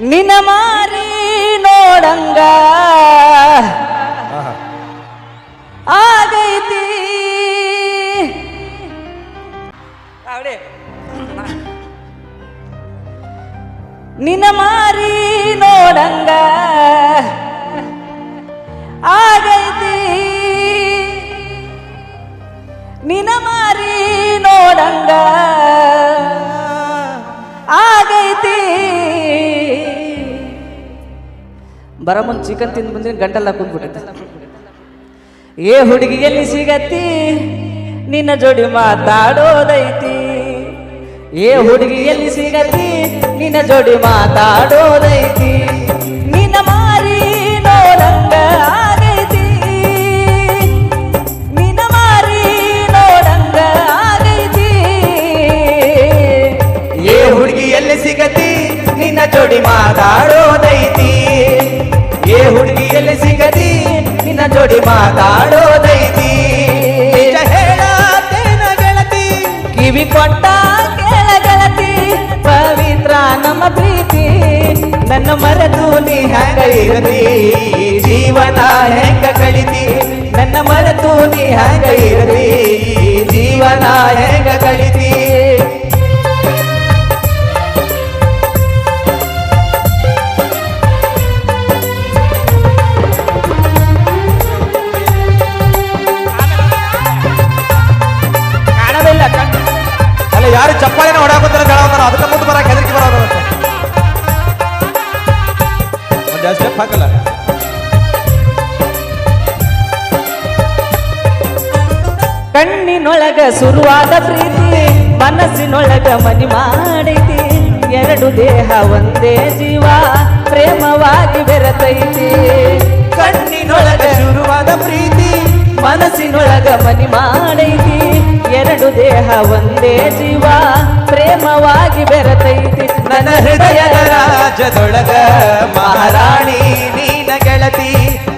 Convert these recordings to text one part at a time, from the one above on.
ನಿನ ಮಾರಿ ನೋಡಂಗ. ಆಗೈತಿ. ನಿನ ಮಾರಿ ನೋಡಂಗ. ಆಗೈತಿ. ನಿನ ಮಾರಿ ನೋಡಂಗ. ಆಗೈತಿ. ಬರ ಮುಂದೆ ಚಿಕನ್ ತಿಂದು ಬಂದ್ರೆ ಗಂಟೆಲ್ಲ ಕುಂದ್ಬಿಟ್ಟೈತೆ ಏ ಹುಡುಗಿಯಲ್ಲಿ ಸಿಗತ್ತಿ, ನಿನ್ನ ಜೋಡಿ ಮಾತಾಡೋದೈತಿ. ಏ ಹುಡುಗಿಯಲ್ಲಿ ಸಿಗತ್ತಿ, ನಿನ್ನ ಜೋಡಿ ಮಾತಾಡೋದೈತಿ. ನಿನ್ನ ಮಾರಿ ನೋಡಂಗ ಆಗೈತಿ. ನಿನ್ನ ಮಾರಿ ನೋಡಂಗ ಆಗೈತಿ. ಏ ಹುಡುಗಿಯಲ್ಲಿ ಸಿಗತಿ ನಿನ್ನ ಜೋಡಿ ಮಾತಾಡೋದೈತಿ. ಏ ಹುಡುಗಿಯಲ್ಲಿ ಸಿಗದಿ, ನಿನ್ನ ಜೋಡಿ ಮಾತಾಡೋದೈತಿ ಹೇಳತೇನ ಗೆಳತಿ, ಕಿವಿ ಕೊಟ್ಟ ಕೇಳ ಗೆಳತಿ. ಪವಿತ್ರ ನಮ್ಮ ಪ್ರೀತಿ, ನನ್ನ ಮರೆತು ನೀ ಹೆಂಗ ಇರತಿ ಜೀವನ ಹೆಂಗ ಕಳಿತಿ? ನನ್ನ ಮರೆತು ನೀ ಹೆಂಗ ಇರತಿ ಜೀವನ ಹೆಂಗ ಕಳಿತಿ? ಯಾರು ಚಪ್ಪಾಳಿನ ಹೊಡಾಕೋತಾರ ಅದಕ್ಕೆ ಮುಂದೆ ಬರಕ್ಕೆ ಹೆದರಿಕೆ ಬರೋದು ಒಂದು ಸ್ಟೆಪ್ ಹಾಕಲ್ಲ. ಕಣ್ಣಿನೊಳಗ ಶುರುವಾದ ಪ್ರೀತಿ ಮನಸ್ಸಿನೊಳಗ ಮನಿ ಮಾಡೈತಿ. ಎರಡು ದೇಹ ಒಂದೇ ಜೀವ ಪ್ರೇಮವಾಗಿ ಬೆರೆತೈತಿ. ಕಣ್ಣಿನೊಳಗ ಶುರುವಾದ ಪ್ರೀತಿ ಮನಸ್ಸಿನೊಳಗ ಮನಿ ಮಾಡೈತಿ. ಎರಡು ದೇಹ ಒಂದೇ ಜೀವ, ಪ್ರೇಮವಾಗಿ ಬೆರತೈತಿ ನನ್ನ ಹೃದಯದ ರಾಜದೊಳಗ ಮಹಾರಾಣಿ, ನೀನ ಗೆಳತಿ,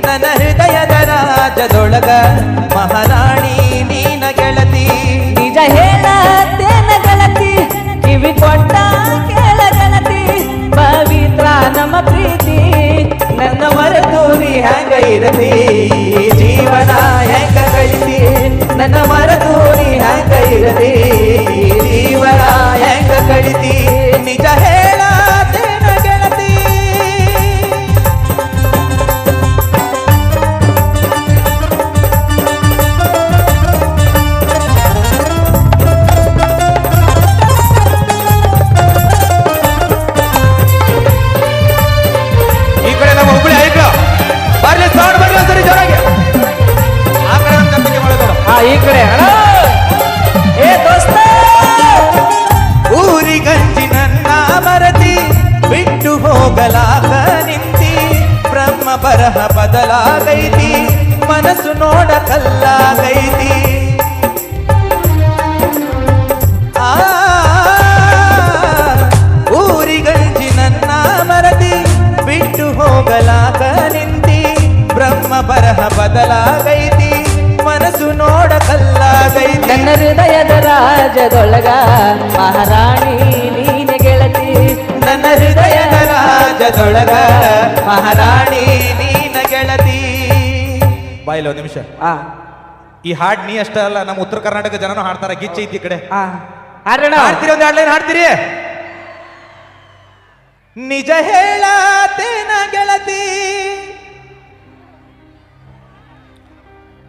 ನನ್ನ ಹೃದಯದ ರಾಜದೊಳಗ ಮಹಾರಾಣಿ, ನೀನ ಗೆಳತಿ. ನಿಜ ಹೇಳತ್ತೇನ ಗೆಳತಿ, ಕಿವಿ ಕೊಟ್ಟ ಕೇಳ ಗೆಳತಿ. ಪವಿತ್ರ ನಮ್ಮ ಪ್ರೀತಿ, ನನ್ನ ಮರತೂರಿ ಹೆಂಗ ಇರತಿ? ಜೀವನ ಹೆಂಗ ಕಳಿತಿ ನನ್ನ ಇರತಿ ಜೀವನ ಹೆಂಗ ಕಳಿತಿ ನಿಜ ಹೇಳತೇನ ಗೆಳತಿ ಈ ಕಡೆ ನಮ್ಮ ಹುಬ್ಬಳ್ಳಿ ಐಕ ಬರ್ಲಿ, ಸೌಂಡ್, ಬರ್ಲಿ ಸರಿ ಜೋರಾಗಿ. ಆ ಕಡೆ ಈ ಕಡೆ, ಅಣ್ಣ. ಬರಹ ಬದಲಾಗೈತಿ ಮನಸ್ಸು ನೋಡ ಕಲ್ಲಾಗೈತಿ ಆ ಬಾಯಿಲ್ಲ ಒಂದು ನಿಮಿಷ. ಆ. ಈ ಹಾಡ್ ನೀ ಅಷ್ಟೇ ಅಲ್ಲ ನಮ್ಮ ಉತ್ತರ ಕರ್ನಾಟಕ ಜನನು ಹಾಡ್ತಾರ ಗಿಚ್ಚ ಐತಿ ಈ ಕಡೆ. ಆ. ಹಾಡೋಣ ಹಾಡ್ತೀರಿ ಒಂದು ಹಾಡ್ಲೈನ್ ಹಾಡ್ತೀರಿ? ನಿಜ ಹೇಳತೇನ ಗೆಳತಿ?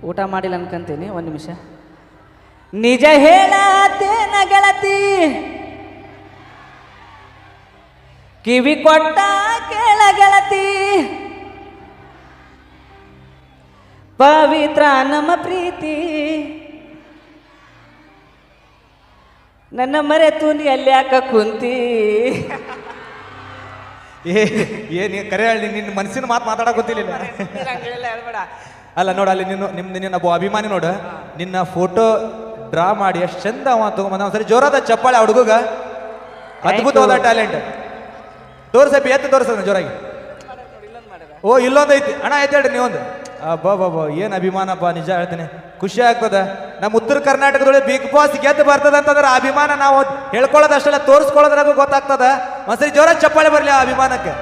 ಊಟ ಮಾಡಿಲ್ಲ ಅನ್ಕಂತೀನಿ ಒಂದು ನಿಮಿಷ. ನಿಜ ಹೇಳತೇನ ಗೆಳತಿ? ಕಿವಿ ಕೊಟ್ಟ ಕೇಳ ಗೆಳತಿ. ಪವಿತ್ರ ನಮ್ಮ ಪ್ರೀತಿ. ನನ್ನ ಮರೆತು ನೀ ಅಲ್ಲಿ ಯಾಕ ಕುಂತಿ? ಏ ಏನ್ ನೀ ಕರೆ ಹೇಳಿ ನಿನ್ನ ಮನಸ್ಸಿನ ಮಾತು ಮಾತಾಡಕ್ ಗೊತ್ತಿಲ್ಲ ಅಲ್ಲ ನೋಡ ಅಲ್ಲಿ ನಿನ್ನ ನಿಮ್ ನಿನ್ನ ಒಬ್ಬ ಅಭಿಮಾನಿ ನೋಡು. ನಿನ್ನ ಫೋಟೋ ಡ್ರಾ ಮಾಡಿ ಎಷ್ಟು ಚಂದ ಅವ ತಗೊಂಬಂದ ಒಂದ್ಸರಿ ಜೋರಾದ ಚಪ್ಪಾಳೆ ಹುಡುಗಗ. ಹುಡುಗ ಅದ್ಭುತವಾದ ಟ್ಯಾಲೆಂಟ್ ತೋರ್ಸಪ್ಪಿ ಎತ್ತ ತೋರ್ಸ ಜೋರಾಗಿ. ಓ ಇಲ್ಲೊಂದು ಐತಿ. ಅಣ್ಣ ಐತಿ ಹೇಳ್ರಿ ನೀವೊಂದು. ಅಬ್ಬಬ್ಬಬ್ಬ ಏನು ಅಭಿಮಾನಪ್ಪ ನಿಜ ಹೇಳ್ತೀನಿ. ಖುಷಿ ಆಗ್ತದ. ನಮ್ಮ ಉತ್ತರ ಕರ್ನಾಟಕದೊಳಗೆ ಬಿಗ್ ಬಾಸ್ ಗೆದ್ದು ಬರ್ತದ ಅಂತಂದ್ರೆ ಅಭಿಮಾನ ನಾವು ಹೇಳ್ಕೊಳ್ಳೋದಷ್ಟೆಲ್ಲ, ತೋರಿಸ್ಕೊಳ್ಳೋದ್ರಾಗ ಗೊತ್ತಾಗ್ತದ. ಒಂದ್ಸರಿ ಜೋರ ಚಪ್ಪಾಳೆ ಬರಲಿ ಆ ಅಭಿಮಾನಕ್ಕೆ.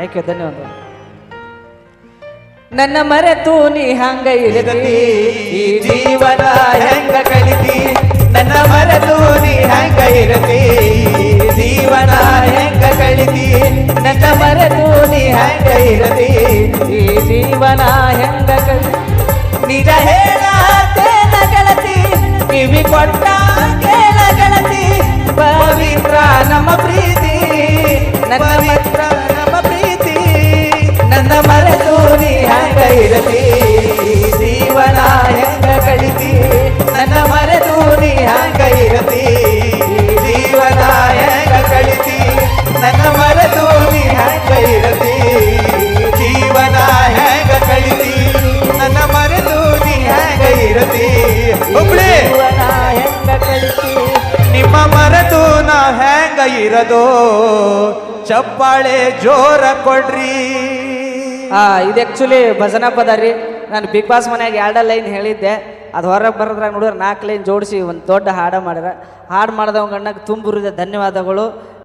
ಆಯ್ಕೆ, ಧನ್ಯವಾದ. ನನ್ನ ಮರೆತು ನೀ ಹಂಗ ಇರತಿ ಈ ಜೀವನ ಹೆಂಗ ಕಲಿತಿ? ನನ್ನ ಮರೆತು ನೀ ಹಂಗ ಇರತಿ ಜೀವನ ಹೆಂಗ ಕಲಿತಿ? ನನ್ನ ಇರದೋ ಚಪ್ಪಾಳೆ ಜೋರ ಕೊಡ್ರಿ. ಆ, ಇದು ಆ್ಯಕ್ಚುಲಿ ಭಜನಾ ಪದ ರೀ. ನಾನು ಬಿಗ್ ಬಾಸ್ ಮನ್ಯಾಗ ಎರಡ ಲೈನ್ ಹೇಳಿದ್ದೆ. ಅದು ಹೊರಗೆ ಬರೋದ್ರಾಗ ನೋಡಿದ್ರೆ ನಾಲ್ಕು ಲೈನ್ ಜೋಡಿಸಿ ಒಂದು ದೊಡ್ಡ ಹಾಡ ಮಾಡ್ಯಾರ. ಹಾಡು ಮಾಡಿದವ ಗಣ್ಣಗೆ ತುಂಬುರಿದೆ ಧನ್ಯವಾದಗಳು.